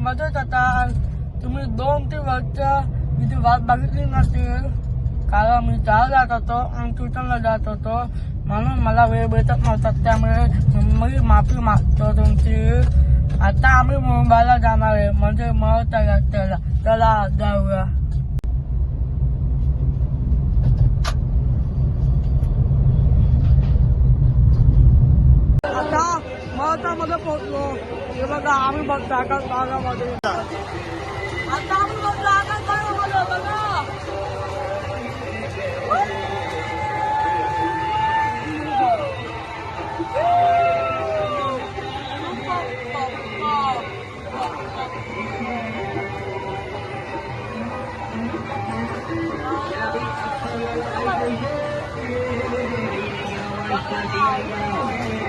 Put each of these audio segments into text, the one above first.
मदत आता तुम्ही दोन ते वर्ष इथे वाट बघितली नसेल कारण मी चार जात होतो आणि ट्युशनला जात होतो म्हणून मला वेळ भेटत नव्हता त्यामुळे मी माफ़ी मागतो तुमची आता आम्ही मुंबईला जाणार आहे म्हणजे मग चला चला जाऊया आता मध्ये पोहोचलो हे बघा आम्ही बघतो आकाश भागामध्ये आता आम्ही बघतो आकाश भागामध्ये बघा आज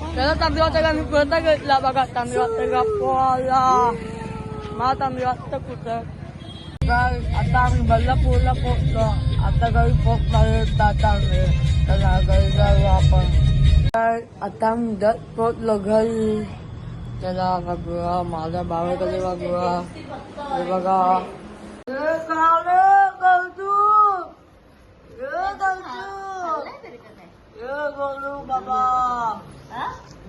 एकदम लय मजा आलो आज मला एकदम बघा बघा काय आता आम्ही बल्लापूरला पोहोचलो आता घरी पोहोचणार आता आम्ही घरी जाऊ आपण आता आम्ही जत पोहोचलो घरी माझ्या भावाकडे बघूया हे बघा गोलू बाबा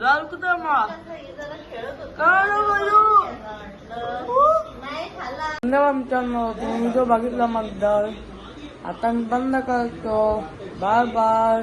कुठं मग? मित्रांनो तुम्ही जो बघितला मतदार आता मी बंद करतो. Bye bye.